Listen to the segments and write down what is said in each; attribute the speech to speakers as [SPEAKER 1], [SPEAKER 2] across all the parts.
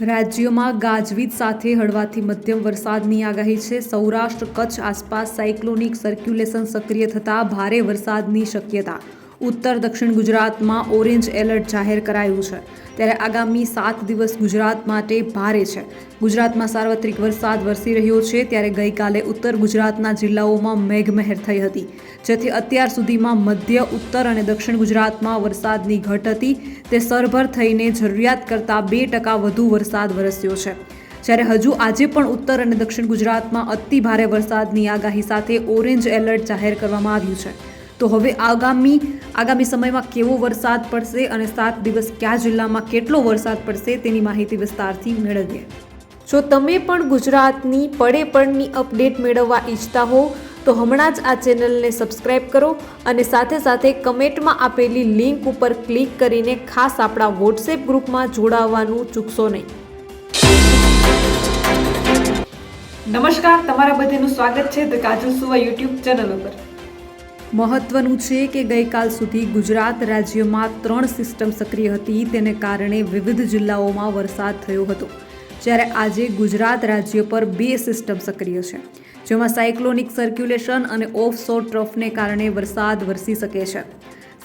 [SPEAKER 1] રાજ્યમાં ગાજવીજ સાથે હળવાથી મધ્યમ વરસાદની આગાહી છે. સૌરાષ્ટ્ર, કચ્છ આસપાસ સાયક્લોનિક સર્ક્યુલેશન સક્રિય થતાં ભારે વરસાદની શક્યતા. ઉત્તર દક્ષિણ ગુજરાતમાં ઓરેન્જ એલર્ટ જાહેર કરાયું છે. ત્યારે આગામી સાત દિવસ ગુજરાત માટે ભારે છે. ગુજરાતમાં સાર્વત્રિક વરસાદ વરસી રહ્યો છે ત્યારે ગઈકાલે ઉત્તર ગુજરાતના જિલ્લાઓમાં મેઘમહેર થઈ હતી, જેથી અત્યાર સુધીમાં મધ્ય, ઉત્તર અને દક્ષિણ ગુજરાતમાં વરસાદની ઘટ હતી. તે સરભર થઈને જરૂરિયાત કરતાં બે ટકા વધુ વરસાદ વરસ્યો છે. જ્યારે હજુ આજે પણ ઉત્તર અને દક્ષિણ ગુજરાતમાં અતિ ભારે વરસાદની આગાહી સાથે ઓરેન્જ એલર્ટ જાહેર કરવામાં આવ્યું છે. તો હવે આગામી આગામી સમયમાં કેવો વરસાદ પડશે અને સાત દિવસ કયા જિલ્લામાં કેટલો વરસાદ પડશે તેની માહિતી વિસ્તારથી મેળવીએ. જો તમે પણ ગુજરાતની પડે પડની અપડેટ મેળવવા ઈચ્છતા હો, તો હમણાં જ આ ચેનલને સબસ્ક્રાઇબ કરો અને સાથે સાથે કમેન્ટમાં આપેલી લિંક ઉપર ક્લિક કરીને ખાસ આપણા વોટ્સએપ ગ્રુપમાં જોડાવવાનું ચૂકશો નહીં.
[SPEAKER 2] નમસ્કાર, તમારા બધાનું સ્વાગત છે ધ કાજલ સુવા યુટ્યુબ ચેનલ ઉપર.
[SPEAKER 1] મહત્વનું છે કે ગઈકાલ સુધી ગુજરાત રાજ્યમાં ત્રણ સિસ્ટમ સક્રિય હતી. તેને કારણે વિવિધ જિલ્લાઓમાં વરસાદ થયો હતો. જ્યારે આજે ગુજરાત રાજ્ય પર બે સિસ્ટમ સક્રિય છે, જેમાં સાયક્લોનિક સર્ક્યુલેશન અને ઓફ શોર ટ્રફને કારણે વરસાદ વરસી શકે છે.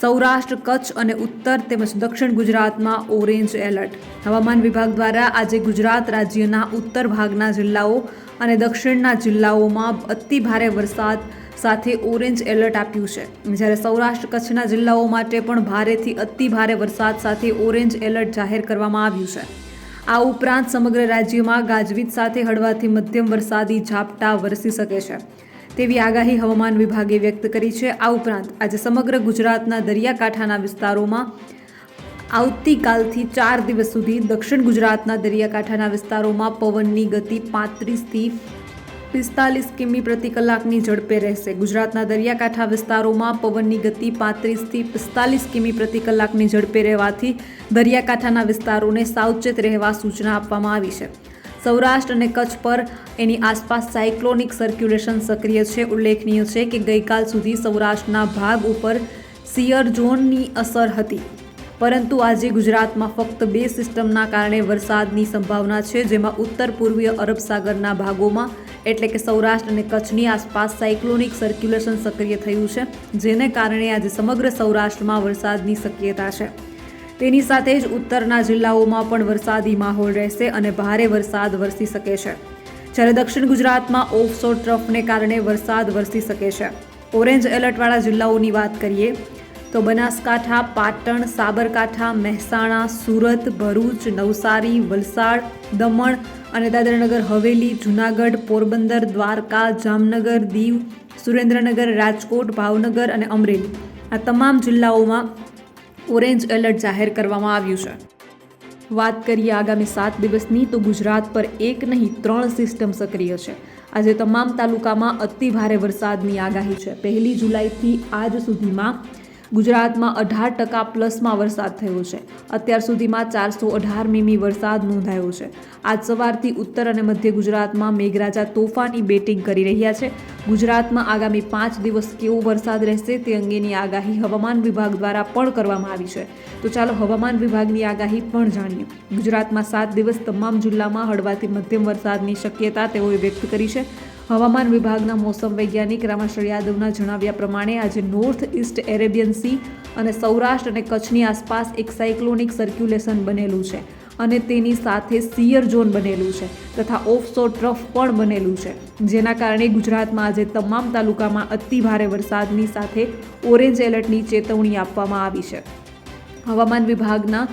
[SPEAKER 1] સૌરાષ્ટ્ર, કચ્છ અને ઉત્તર તેમજ દક્ષિણ ગુજરાતમાં ઓરેન્જ એલર્ટ. હવામાન વિભાગ દ્વારા આજે ગુજરાત રાજ્યના ઉત્તર ભાગના જિલ્લાઓ અને દક્ષિણના જિલ્લાઓમાં અતિ ભારે વરસાદ સાથે ઓરેન્જ એલર્ટ આપ્યું છે. જ્યારે સૌરાષ્ટ્ર કચ્છના જિલ્લાઓ માટે પણ ભારેથી અતિ ભારે વરસાદ સાથે ઓરેન્જ એલર્ટ જાહેર કરવામાં આવ્યું છે. આ ઉપરાંત સમગ્ર રાજ્યમાં ગાજવીજ સાથે હળવાથી મધ્યમ વરસાદી ઝાપટા વરસી શકે છે. તેવી આગાહી હવામાન વિભાગે વ્યક્ત કરી છે. આ ઉપરાંત આજે સમગ્ર ગુજરાતના દરિયાકાંઠાના વિસ્તારોમાં આવતીકાલથી ચાર દિવસ સુધી દક્ષિણ ગુજરાતના દરિયાકાંઠાના વિસ્તારોમાં પવનની ગતિ પાંત્રીસથી પિસ્તાલીસ કિમી પ્રતિ કલાકની ઝડપે રહેશે. ગુજરાતના દરિયાકાંઠા વિસ્તારોમાં પવનની ગતિ પાંત્રીસથી પિસ્તાલીસ કિમી પ્રતિ કલાકની ઝડપે રહેવાથી દરિયાકાંઠાના વિસ્તારોને સાવચેત રહેવા સૂચના આપવામાં આવી છે. સૌરાષ્ટ્ર અને કચ્છ પર એની આસપાસ સાયક્લોનિક સર્ક્યુલેશન સક્રિય છે. ઉલ્લેખનીય છે કે ગઈકાલ સુધી સૌરાષ્ટ્રના ભાગ ઉપર સિયર ઝોનની અસર હતી. પરંતુ આજે ગુજરાતમાં ફક્ત બે સિસ્ટમના કારણે વરસાદની સંભાવના છે, જેમાં ઉત્તર પૂર્વીય અરબ સાગરના ભાગોમાં એટલે કે સૌરાષ્ટ્ર અને કચ્છની આસપાસ સાયક્લોનિક સર્ક્યુલેશન સક્રિય થયું છે, જેને કારણે આજે સમગ્ર સૌરાષ્ટ્રમાં વરસાદની શક્યતા છે. તેની સાથે જ ઉત્તરના જિલ્લાઓમાં પણ વરસાદી માહોલ રહેશે અને ભારે વરસાદ વરસી શકે છે. જ્યારે દક્ષિણ ગુજરાતમાં ઓફશોર ટ્રફને કારણે વરસાદ વરસી શકે છે. ઓરેન્જ એલર્ટવાળા જિલ્લાઓની વાત કરીએ, તો બનાસકાંઠા, પાટણ, સાબરકાંઠા, મહેસાણા, સુરત, ભરૂચ, નવસારી, વલસાડ, દમણ અને દાદરાનગર, હવેલી, જૂનાગઢ, પોરબંદર, દ્વારકા, જામનગર, દીવ, સુરેન્દ્રનગર, રાજકોટ, ભાવનગર અને અમરેલી. આ તમામ જિલ્લાઓમાં ઓરેન્જ એલર્ટ જાહેર કરવામાં આવ્યું છે. વાત કરીએ આગામી સાત દિવસની, તો ગુજરાત પર એક નહીં, ત્રણ સિસ્ટમ સક્રિય છે. આજે તમામ તાલુકામાં અતિ ભારે વરસાદની આગાહી છે. પહેલી જુલાઈથી આજ સુધીમાં ગુજરાતમાં અઢાર ટકા પ્લસમાં વરસાદ થયો છે. અત્યાર સુધીમાં ચારસો અઢાર મીમી વરસાદ નોંધાયો છે. આજ સવારથી ઉત્તર અને મધ્ય ગુજરાતમાં મેઘરાજા તોફાની બેટિંગ કરી રહ્યા છે. ગુજરાતમાં આગામી પાંચ દિવસ કેવો વરસાદ રહેશે તે અંગેની આગાહી હવામાન વિભાગ દ્વારા પણ કરવામાં આવી છે. તો ચાલો હવામાન વિભાગની આગાહી પણ જાણીએ. ગુજરાતમાં સાત દિવસ તમામ જિલ્લામાં હળવાથી મધ્યમ વરસાદની શક્યતા તેઓએ વ્યક્ત કરી છે. હવામાન વિભાગના મોસમ વૈજ્ઞાનિક રામાશ્વર યાદવના જણાવ્યા પ્રમાણે આજે નોર્થ ઇસ્ટ એરેબિયન સી અને સૌરાષ્ટ્ર અને કચ્છની આસપાસ એક સાયક્લોનિક સર્ક્યુલેશન બનેલું છે અને તેની સાથે સિયર ઝોન બનેલું છે તથા ઓફશોર ટ્રફ પણ બનેલું છે. જેના કારણે ગુજરાતમાં આજે તમામ તાલુકામાં અતિભારે વરસાદની સાથે ઓરેન્જ એલર્ટની ચેતવણી આપવામાં આવી છે. હવામાન વિભાગના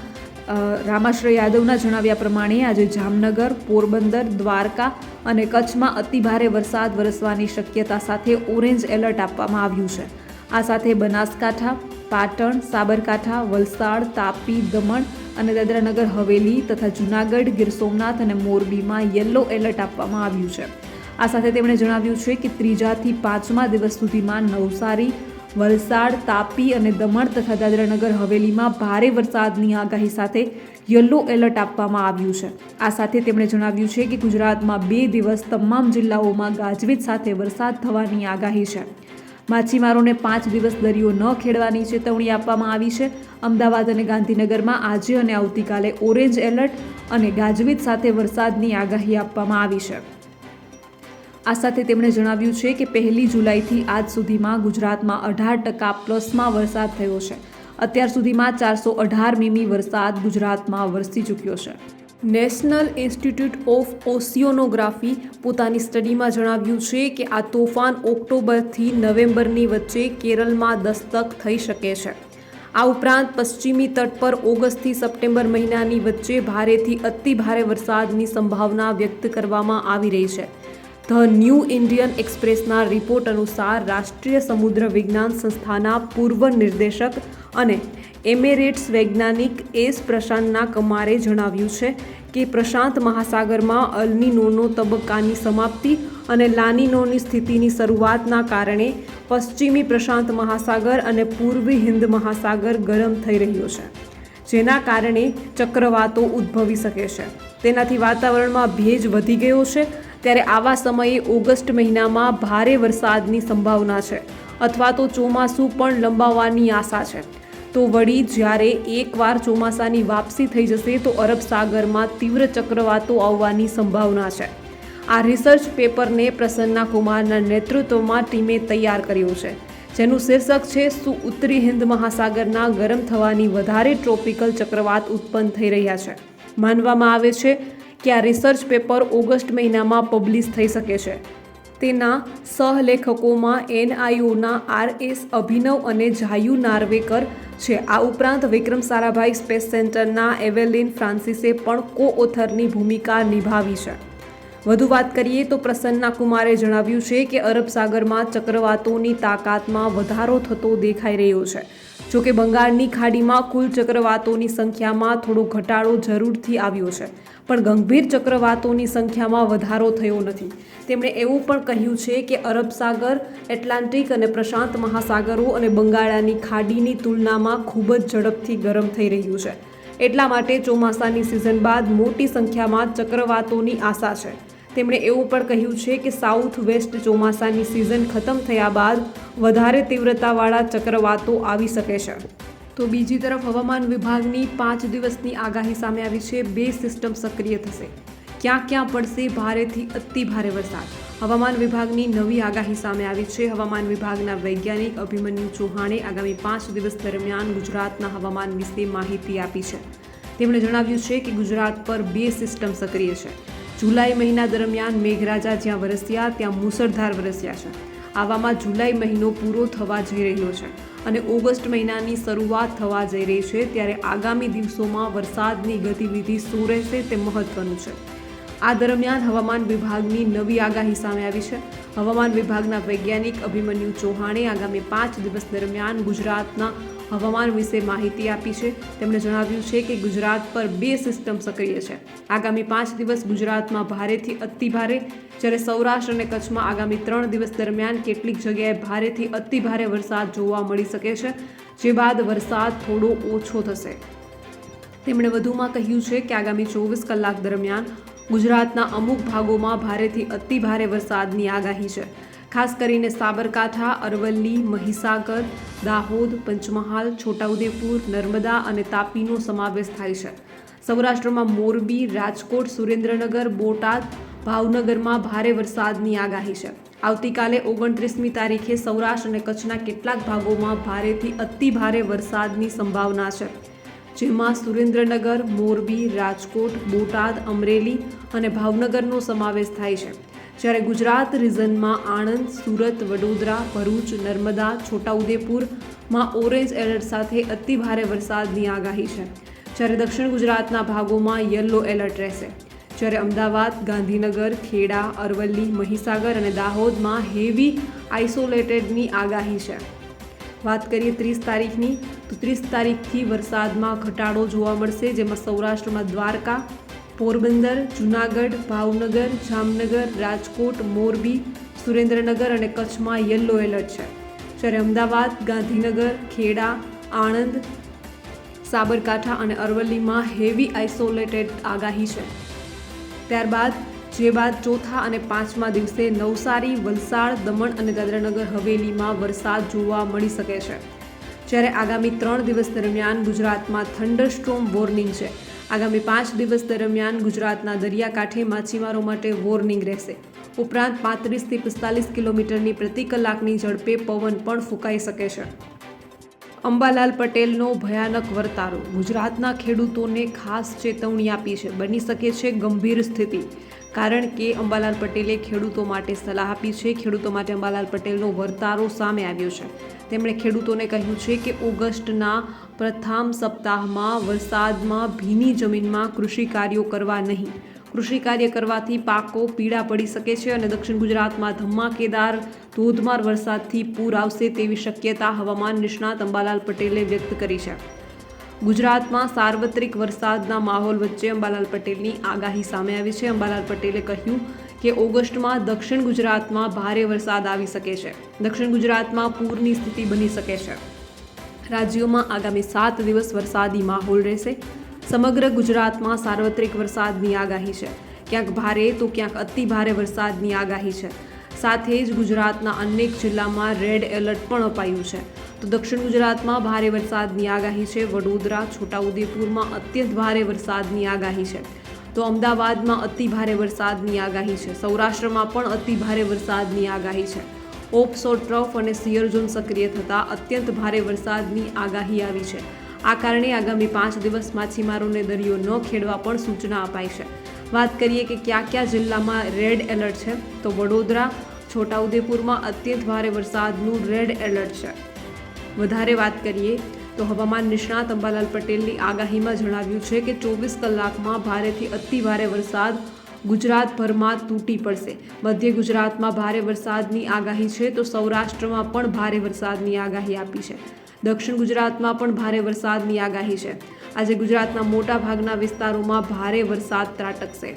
[SPEAKER 1] રામાશ્રય યાદવના જણાવ્યા પ્રમાણે આજે જામનગર, પોરબંદર, દ્વારકા અને કચ્છમાં અતિભારે વરસાદ વરસવાની શક્યતા સાથે ઓરેન્જ એલર્ટ આપવામાં આવ્યું છે. આ સાથે બનાસકાંઠા, પાટણ, સાબરકાંઠા, વલસાડ, તાપી, દમણ અને દાદરાનગર, હવેલી તથા જૂનાગઢ, ગીર સોમનાથ અને મોરબીમાં યલો એલર્ટ આપવામાં આવ્યું છે. આ સાથે તેમણે જણાવ્યું છે કે ત્રીજાથી પાંચમા દિવસ સુધીમાં નવસારી વલસાડ, તાપી અને દમણ તથા દાદરાનગર હવેલીમાં ભારે વરસાદની આગાહી સાથે યલો એલર્ટ આપવામાં આવ્યું છે. આ સાથે તેમણે જણાવ્યું છે કે ગુજરાતમાં બે દિવસ તમામ જિલ્લાઓમાં ગાજવીજ સાથે વરસાદ થવાની આગાહી છે. માછીમારોને પાંચ દિવસ દરિયો ન ખેડવાની ચેતવણી આપવામાં આવી છે. અમદાવાદ અને ગાંધીનગરમાં આજે અને આવતીકાલે ઓરેન્જ એલર્ટ અને ગાજવીજ સાથે વરસાદની આગાહી આપવામાં આવી છે. આ સાથે તેમણે જણાવ્યું છે કે પહેલી જુલાઈથી આજ સુધીમાં ગુજરાતમાં અઢાર ટકા પ્લસમાં વરસાદ થયો છે. અત્યાર સુધીમાં ચારસો અઢાર મીમી વરસાદ ગુજરાતમાં વરસી ચૂક્યો છે. નેશનલ ઇન્સ્ટિટ્યૂટ ઓફ ઓસિયોનોગ્રાફી પોતાની સ્ટડીમાં જણાવ્યું છે કે આ તોફાન ઓક્ટોબરથી નવેમ્બરની વચ્ચે કેરળમાં દસ્તક થઈ શકે છે. આ ઉપરાંત પશ્ચિમી તટ પર ઓગસ્ટથી સપ્ટેમ્બર મહિનાની વચ્ચે ભારેથી અતિ ભારે વરસાદની સંભાવના વ્યક્ત કરવામાં આવી રહી છે. ધ ન્યૂ ઇન્ડિયન એક્સપ્રેસના રિપોર્ટ અનુસાર રાષ્ટ્રીય સમુદ્ર વિજ્ઞાન સંસ્થાના પૂર્વ નિર્દેશક અને એમેરેટ્સ વૈજ્ઞાનિક એસ પ્રશાંતના કમારે જણાવ્યું છે કે પ્રશાંત મહાસાગરમાં અલ્નિનોનો તબક્કાની સમાપ્તિ અને લાનીનોની સ્થિતિની શરૂઆતના કારણે પશ્ચિમી પ્રશાંત મહાસાગર અને પૂર્વી હિન્દ મહાસાગર ગરમ થઈ રહ્યો છે, જેના કારણે ચક્રવાતો ઉદ્ભવી શકે છે. તેનાથી વાતાવરણમાં ભેજ વધી ગયો છે ત્યારે આવા સમયે ઓગસ્ટ મહિનામાં ભારે વરસાદની સંભાવના છે અથવા તો ચોમાસું પણ લંબાવવાની આશા છે. તો વળી જ્યારે એકવાર ચોમાસાની વાપસી થઈ જશે તો અરબ સાગરમાં તીવ્ર ચક્રવાતો આવવાની સંભાવના છે. આ રિસર્ચ પેપરને પ્રસન્ના કુમારના નેતૃત્વમાં ટીમે તૈયાર કર્યું છે. જેનું શીર્ષક છે, શું ઉત્તરી હિન્દ મહાસાગરના ગરમ થવાની વધારે ટ્રોપિકલ ચક્રવાત ઉત્પન્ન થઈ રહ્યા છે. માનવામાં આવે છે કે આ રિસર્ચ પેપર ઓગસ્ટ મહિનામાં પબ્લિશ થઈ શકે છે. તેના સહલેખકોમાં એનઆઈઓના આર એસ અભિનવ અને જાયુ નાર્વેકર છે. આ ઉપરાંત વિક્રમ સારાભાઈ સ્પેસ સેન્ટરના એવેલિન ફ્રાન્સિસે પણ કો ઓથરની ભૂમિકા નિભાવી છે. વધુ વાત કરીએ તો પ્રસન્ના કુમારે જણાવ્યું છે કે અરબ સાગરમાં ચક્રવાતોની તાકાતમાં વધારો થતો દેખાઈ રહ્યો છે. જોકે બંગાળની ખાડીમાં કુલ ચક્રવાતોની સંખ્યામાં થોડો ઘટાડો જરૂરથી આવ્યો છે. પણ ગંભીર ચક્રવાતોની સંખ્યામાં વધારો થયો નથી. તેમણે એવું પણ કહ્યું છે કે અરબ સાગર, એટલાન્ટિક અને પ્રશાંત મહાસાગરો અને બંગાળાની ખાડીની તુલનામાં ખૂબ જ ઝડપથી ગરમ થઈ રહ્યું છે. એટલા માટે ચોમાસાની સિઝન બાદ મોટી સંખ્યામાં ચક્રવાતોની આશા છે. તેમણે એવું પણ કહ્યું છે કે સાઉથ વેસ્ટ ચોમાસાની સિઝન ખતમ થયા બાદ વધારે તીવ્રતાવાળા ચક્રવાતો આવી શકે છે. તો બીજી તરફ હવામાન વિભાગની પાંચ દિવસની આગાહી સામે આવી છે. બે સિસ્ટમ સક્રિય થશે. ક્યાં ક્યાં પડશે? ભારેથી અતિ ભારે વરસાદ. હવામાન વિભાગની નવી આગાહી સામે આવી છે. હવામાન વિભાગના વૈજ્ઞાનિક અભિમન્યુ ચૌહાણે આગામી પાંચ દિવસ દરમિયાન ગુજરાતના હવામાન વિશે માહિતી આપી છે. તેમણે જણાવ્યું છે કે ગુજરાત પર બે સિસ્ટમ સક્રિય છે. જુલાઈ મહિના દરમિયાન મેઘરાજા જ્યાં વરસ્યા, ત્યાં મુસળધાર વરસ્યા છે. આવામાં જુલાઈ મહિનો પૂરો થવા જઈ રહ્યો છે અને ઓગસ્ટ મહિનાની શરૂઆત થવા જઈ રહી છે ત્યારે આગામી દિવસોમાં વરસાદની ગતિવિધિ શું રહેશે તે મહત્વનું છે. આ દરમિયાન હવામાન વિભાગની નવી આગાહી સામે આવી છે. હવામાન વિભાગના વૈજ્ઞાનિક અભિમન્યુ ચૌહાણે આગામી પાંચ દિવસ દરમિયાન ગુજરાતના હવામાન વિશે માહિતી આપી છે. તેમણે જણાવ્યું છે કે ગુજરાત પર બે સિસ્ટમ સક્રિય છે. આગામી પાંચ દિવસ ગુજરાતમાં ભારેથી અતિ ભારે જ્યારે સૌરાષ્ટ્ર અને કચ્છમાં આગામી ત્રણ દિવસ દરમિયાન કેટલીક જગ્યાએ ભારેથી અતિ ભારે વરસાદ જોવા મળી શકે છે, જે બાદ વરસાદ થોડો ઓછો થશે. તેમણે વધુમાં કહ્યું છે કે આગામી ચોવીસ કલાક દરમિયાન ગુજરાતના અમુક ભાગોમાં ભારેથી અતિ ભારે વરસાદની આગાહી છે. ખાસ કરીને સાબરકાંઠા, અરવલ્લી, મહીસાગર, દાહોદ, પંચમહાલ, છોટાઉદેપુર, નર્મદા અને તાપીનો સમાવેશ થાય છે. સૌરાષ્ટ્રમાં મોરબી, રાજકોટ, સુરેન્દ્રનગર, બોટાદ, ભાવનગરમાં ભારે વરસાદની આગાહી છે. આવતીકાલે ઓગણત્રીસમી તારીખે સૌરાષ્ટ્ર અને કચ્છના કેટલાક ભાગોમાં ભારેથી અતિ ભારે વરસાદની સંભાવના છે. જેમાં સુરેન્દ્રનગર, મોરબી, રાજકોટ, બોટાદ, અમરેલી અને ભાવનગરનો સમાવેશ થાય છે. જ્યારે ગુજરાત રિઝનમાં આણંદ, સુરત, વડોદરા, ભરૂચ, નર્મદા છોટાઉદેપુરમાં ઓરેન્જ એલર્ટ સાથે અતિભારે વરસાદની આગાહી છે. જ્યારે દક્ષિણ ગુજરાતના ભાગોમાં યલો એલર્ટ રહેશે. જ્યારે અમદાવાદ, ગાંધીનગર, ખેડા, અરવલ્લી, મહીસાગર અને દાહોદમાં હેવી આઇસોલેટેડની આગાહી છે. વાત કરીએ ત્રીસ તારીખની, તો ત્રીસ તારીખથી વરસાદમાં ઘટાડો જોવા મળશે, જેમાં સૌરાષ્ટ્રમાં દ્વારકા પોરબંદર, જૂનાગઢ, ભાવનગર, જામનગર, રાજકોટ, મોરબી, સુરેન્દ્રનગર અને કચ્છમાં યલો એલર્ટ છે. જ્યારે અમદાવાદ, ગાંધીનગર, ખેડા, આણંદ, સાબરકાંઠા અને અરવલ્લીમાં હેવી આઇસોલેટેડ આગાહી છે. ત્યારબાદ, જે બાદ ચોથા અને પાંચમા દિવસે નવસારી, વલસાડ, દમણ અને દાદરાનગર હવેલીમાં વરસાદ જોવા મળી શકે છે. જ્યારે આગામી ત્રણ દિવસ દરમિયાન ગુજરાતમાં થંડરસ્ટ્રોમ વોર્નિંગ છે. આગામી પાંચ દિવસ દરમિયાન ગુજરાતના દરિયાકાંઠે માછીમારો માટે વોર્નિંગ રહેશે. ઉપરાંત પાંત્રીસથી પિસ્તાલીસ કિલોમીટરની પ્રતિ કલાકની ઝડપે પવન પણ ફૂંકાઈ શકે છે. અંબાલાલ પટેલનો ભયાનક વર્તારો ગુજરાતના ખેડૂતોને ખાસ ચેતવણી આપી છે. બની શકે છે ગંભીર સ્થિતિ. કારણ કે અંબાલાલ પટેલે ખેડૂતો માટે સલાહ આપી છે. ખેડૂતો માટે અંબાલાલ પટેલનો વર્તારો સામે આવ્યો છે. તેમણે ખેડૂતોને કહ્યું છે કે ઓગસ્ટના પ્રથમ સપ્તાહમાં વરસાદમાં ભીની જમીનમાં કૃષિ કાર્યો કરવા નહીં. કૃષિ કાર્ય કરવાથી પાકો પીળા પડી શકે છે અને દક્ષિણ ગુજરાતમાં ધમાકેદાર ધોધમાર વરસાદથી પૂર આવશે તેવી શક્યતા હવામાન નિષ્ણાત અંબાલાલ પટેલે વ્યક્ત કરી છે. ગુજરાતમાં સાર્વત્રિક વરસાદના માહોલ વચ્ચે અંબાલાલ પટેલની આગાહી સામે આવી છે. અંબાલાલ પટેલે કહ્યું કે ઓગસ્ટમાં દક્ષિણ ગુજરાતમાં ભારે વરસાદ આવી શકે છે. દક્ષિણ ગુજરાતમાં પૂરની સ્થિતિ બની શકે છે. રાજ્યોમાં આગામી સાત દિવસ વરસાદી માહોલ રહેશે. સમગ્ર ગુજરાતમાં સાર્વત્રિક વરસાદની આગાહી છે. ક્યાંક ભારે તો ક્યાંક અતિ ભારે વરસાદની આગાહી છે. સાથે જ ગુજરાતના અનેક જિલ્લામાં રેડ એલર્ટ પણ અપાયું છે. તો દક્ષિણ ગુજરાતમાં ભારે વરસાદની આગાહી છે. વડોદરા, છોટાઉદેપુરમાં અત્યંત ભારે વરસાદની આગાહી છે. તો અમદાવાદમાં અતિ ભારે વરસાદની આગાહી છે. સૌરાષ્ટ્રમાં પણ અતિ ભારે વરસાદની આગાહી છે. ઓપસો ટ્રફ અને સિયર ઝોન સક્રિય થતાં અત્યંત ભારે વરસાદની આગાહી આવી છે. આ કારણે આગામી પાંચ દિવસ માછીમારોને દરિયો ન ખેડવા પણ સૂચના અપાઈ છે. વાત કરીએ કે કયા કયા જિલ્લામાં રેડ એલર્ટ છે, તો વડોદરા, છોટાઉદેપુરમાં અત્યંત ભારે વરસાદનું રેડ એલર્ટ છે. વધારે વાત કરીએ તો હવામાન નિષ્ણાત અંબાલાલ પટેલની આગાહીમાં જણાવ્યું છે કે ચોવીસ કલાકમાં ભારેથી અતિ ભારે વરસાદ ગુજરાતભરમાં તૂટી પડશે. મધ્ય ગુજરાતમાં ભારે વરસાદની આગાહી છે તો સૌરાષ્ટ્રમાં પણ ભારે વરસાદની આગાહી આપી છે. દક્ષિણ ગુજરાતમાં પણ ભારે વરસાદની આગાહી છે. આજે ગુજરાતના મોટા ભાગના વિસ્તારોમાં ભારે વરસાદ ત્રાટકશે.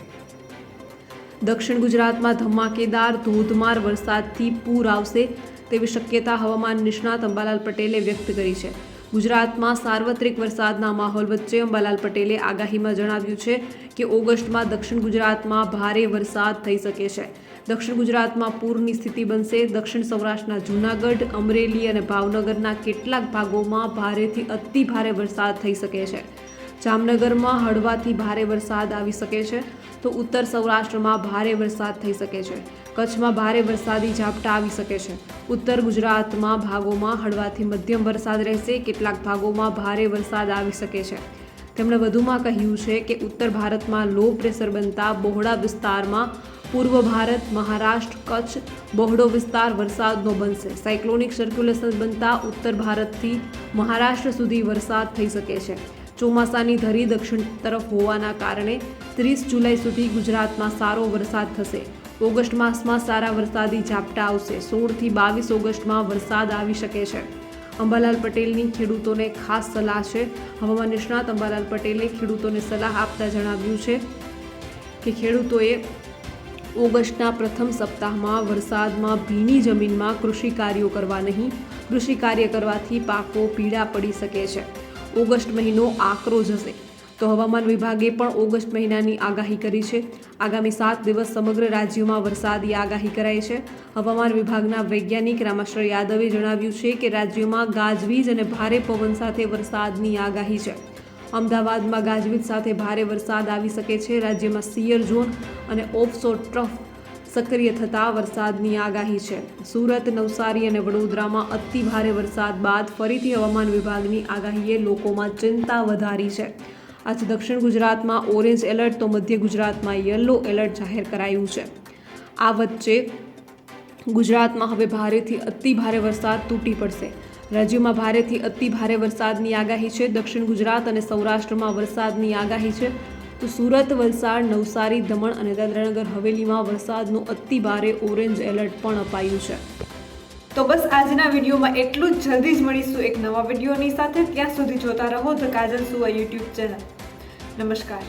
[SPEAKER 1] દક્ષિણ ગુજરાતમાં ધમાકેદાર ધોધમાર વરસાદથી પૂર આવશે. તેવી શક્યતા હવામાન નિષ્ણાત અંબાલાલ પટેલે વ્યક્ત કરી છે. ગુજરાતમાં સાર્વત્રિક વરસાદના માહોલ વચ્ચે અંબાલાલ પટેલે આગાહીમાં જણાવ્યું છે કે ઓગસ્ટમાં દક્ષિણ ગુજરાતમાં ભારે વરસાદ થઈ શકે છે. દક્ષિણ ગુજરાતમાં પૂરની સ્થિતિ બનશે. દક્ષિણ સૌરાષ્ટ્રના જૂનાગઢ, અમરેલી અને ભાવનગરના કેટલાક ભાગોમાં ભારેથી અતિ ભારે વરસાદ થઈ શકે છે. જામનગરમાં હળવાથી ભારે વરસાદ આવી શકે છે. તો ઉત્તર સૌરાષ્ટ્રમાં ભારે વરસાદ થઈ શકે છે. કચ્છમાં ભારે વરસાદી ઝાપટા આવી શકે છે. ઉત્તર ગુજરાતમાં ભાગોમાં હળવાથી મધ્યમ વરસાદ રહેશે. કેટલાક ભાગોમાં ભારે વરસાદ આવી શકે છે. તેમણે વધુમાં કહ્યું છે કે ઉત્તર ભારતમાં લો પ્રેશર બનતા બહોળા વિસ્તારમાં પૂર્વ ભારત, મહારાષ્ટ્ર, કચ્છ બહોળો વિસ્તાર વરસાદનો બનશે. સાયક્લોનિક સર્ક્યુલેશન બનતા ઉત્તર ભારતથી મહારાષ્ટ્ર સુધી વરસાદ થઈ શકે છે. ચોમાસાની ધરી દક્ષિણ તરફ હોવાના કારણે ત્રીસ જુલાઈ સુધી ગુજરાતમાં સારો વરસાદ થશે. ઓગસ્ટ માસમાં સારા વરસાદી ઝાપટા આવશે. સોળથી બાવીસ ઓગસ્ટમાં વરસાદ આવી શકે છે. અંબાલાલ પટેલની ખેડૂતોને ખાસ સલાહ છે. હવામાન નિષ્ણાત અંબાલાલ પટેલે ખેડૂતોને સલાહ આપતા જણાવ્યું છે કે ખેડૂતોએ ઓગસ્ટના પ્રથમ સપ્તાહમાં વરસાદમાં ભીની જમીનમાં કૃષિ કાર્યો કરવા નહીં, કૃષિ કાર્ય કરવાથી પાકો પીળા પડી શકે છે. ઓગસ્ટ મહિનો આકરો જશે. તો હવામાન વિભાગે પણ ઓગસ્ટ મહિનાની આગાહી કરી છે. આગામી સાત દિવસ સમગ્ર રાજ્યોમાં વરસાદની આગાહી કરાઈ છે. હવામાન વિભાગના વૈજ્ઞાનિક રામાશ્વર યાદવે જણાવ્યું છે કે રાજ્યોમાં ગાજવીજ અને ભારે પવન સાથે વરસાદની આગાહી છે. અમદાવાદમાં ગાજવીજ સાથે ભારે વરસાદ આવી શકે છે. રાજ્યમાં સિયર ઝોન અને ઓફસો ટ્રફ સક્રિય થતા વરસાદની આગાહી છે. સુરત, નવસારી અને વડોદરામાં અતિ ભારે વરસાદ બાદ ફરીથી હવામાન વિભાગની આગાહીએ લોકોમાં ચિંતા વધારી છે. આજે દક્ષિણ ગુજરાતમાં ઓરેન્જ એલર્ટ, તો મધ્ય ગુજરાતમાં યલો એલર્ટ જાહેર કરાયું છે. આ વચ્ચે ગુજરાતમાં હવે ભારેથી અતિ ભારે વરસાદ તૂટી પડશે. રાજ્યમાં ભારેથી અતિ ભારે વરસાદની આગાહી છે. દક્ષિણ ગુજરાત અને સૌરાષ્ટ્રમાં વરસાદની આગાહી છે. તો સુરત, વલસાડ, નવસારી, દમણ અને દાદરાનગર હવેલીમાં વરસાદનું અતિ ભારે ઓરેન્જ એલર્ટ પણ અપાયું છે.
[SPEAKER 2] તો બસ આજના વિડીયોમાં એટલું જ. જલ્દી જ મળીશું એક નવા વિડીયોની સાથે. ત્યાં સુધી જોતા રહો ધ કાજલ સુવા યુટ્યુબ ચેનલ. નમસ્કાર